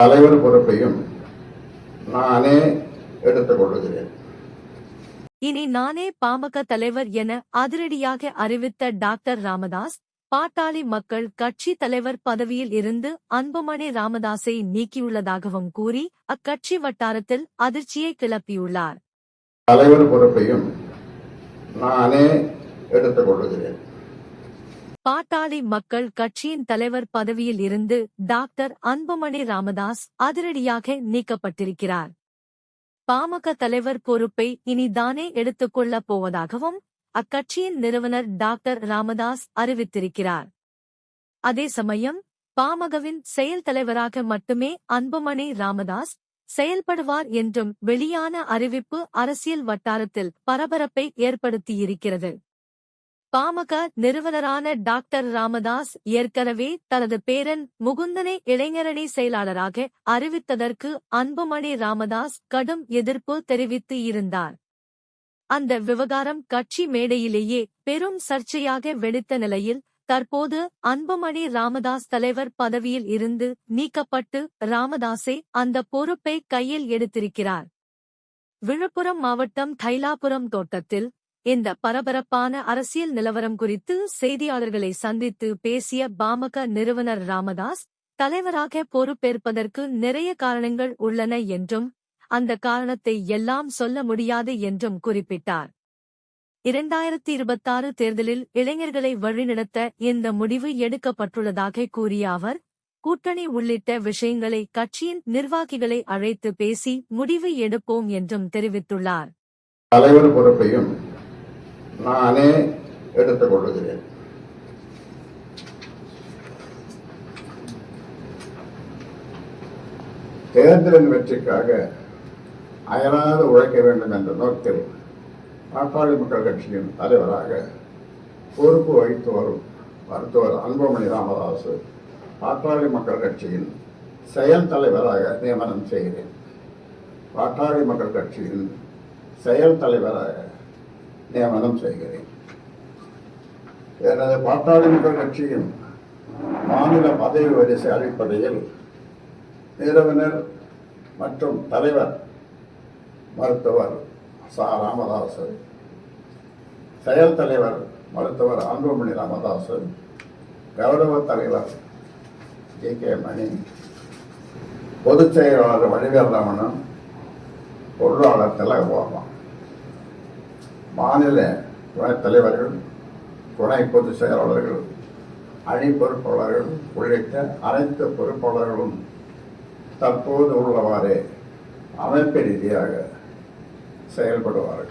தலைவர் பொறுப்பையும் நானே எடுத்துக் கொள்ளுகிறேன் இனி நானே பாமக தலைவர் என அதிரடியாக அறிவித்த டாக்டர் ராமதாஸ் பாட்டாளி மக்கள் கட்சி தலைவர் பதவியில் இருந்து அன்புமணி ராமதாஸை நீக்கியுள்ளதாகவும் கூறி அக்கட்சி வட்டாரத்தில் அதிர்ச்சியை கிளப்பியுள்ளார். தலைவர் பொறுப்பையும் நானே எடுத்துக் கொள்ளுகிறேன் பாட்டாளி மக்கள் கட்சியின் தலைவர் பதவியில் இருந்து டாக்டர் அன்புமணி ராமதாஸ் அதிரடியாக நீக்கப்பட்டிருக்கிறார். பாமக தலைவர் பொறுப்பை இனிதானே எடுத்துக்கொள்ளப் போவதாகவும் அக்கட்சியின் நிறுவனர் டாக்டர் ராமதாஸ் அறிவித்திருக்கிறார். அதே சமயம் பாமகவின் செயல் தலைவராக மட்டுமே அன்புமணி ராமதாஸ் செயல்படுவார் என்றும் வெளியான அறிவிப்பு அரசியல் வட்டாரத்தில் பரபரப்பை ஏற்படுத்தியிருக்கிறது. பாமக நிறுவனரான டாக்டர் ராமதாஸ் ஏற்கனவே தனது பேரன் முகுந்தனை இளைஞரணி செயலாளராக அறிவித்ததற்கு அன்புமணி ராமதாஸ் கடும் எதிர்ப்பு தெரிவித்து இருந்தார். அந்த விவகாரம் கட்சி மேடையிலேயே பெரும் சர்ச்சையாக வெடித்த நிலையில் தற்போது அன்புமணி ராமதாஸ் தலைவர் பதவியில் இருந்து நீக்கப்பட்டு ராமதாஸே அந்த பொறுப்பை கையில் எடுத்திருக்கிறார். விழுப்புரம் மாவட்டம் தைலாபுரம் தோட்டத்தில் இந்த பரபரப்பான அரசியல் நிலவரம் குறித்து செய்தியாளர்களை சந்தித்து பேசிய பாமக நிறுவனர் ராமதாஸ் தலைவராக பொறுப்பேற்பதற்கு நிறைய காரணங்கள் உள்ளன என்றும் அந்த காரணத்தை எல்லாம் சொல்ல முடியாது என்றும் குறிப்பிட்டார். இரண்டாயிரத்தி இருபத்தாறு தேர்தலில் இளைஞர்களை வழிநடத்த இந்த முடிவு எடுக்கப்பட்டுள்ளதாக கூறிய அவர் கூட்டணி உள்ளிட்ட விஷயங்களை கட்சியின் நிர்வாகிகளை அழைத்து பேசி முடிவு எடுப்போம் என்றும் தெரிவித்துள்ளார். தலைவர் பொறுப்பையும் நானே எடுத்துக் கொள்ளுகிறேன். தேர்தலின் வெற்றிக்காக அயராது உழைக்க வேண்டும் என்ற நோக்கில் பாட்டாளி மக்கள் கட்சியின் தலைவராக பொறுப்பு வகித்து வரும் மருத்துவர் அன்புமணி ராமதாசு பாட்டாளி மக்கள் கட்சியின் செயல் தலைவராக நியமனம் செய்கிறேன். பாட்டாளி மக்கள் கட்சியின் செயல் தலைவராக நியமனம் செய்கிறேன்? எனது பாட்டாளி கட்சியின் மாநில பதவி வரிசை அடிப்படையில் நிறுவனர் மற்றும் தலைவர் மருத்துவர் சா. ராமதாசு செயல் தலைவர் மருத்துவர் அன்புமணி ராமதாஸ் கௌரவ தலைவர் ஜி. கே. மணி பொதுச் செயலாளர் வடிவேல் ரமணன் பொருளாளர் திலகபாபா. மாநில துணைத் தலைவர்கள் துணை பொதுச் செயலாளர்கள் அணி பொறுப்பாளர்கள் உள்ளிட்ட அனைத்து பொறுப்பாளர்களும் தற்போது உள்ளவாறே அமைப்பு ரீதியாக செயல்படுவார்கள்.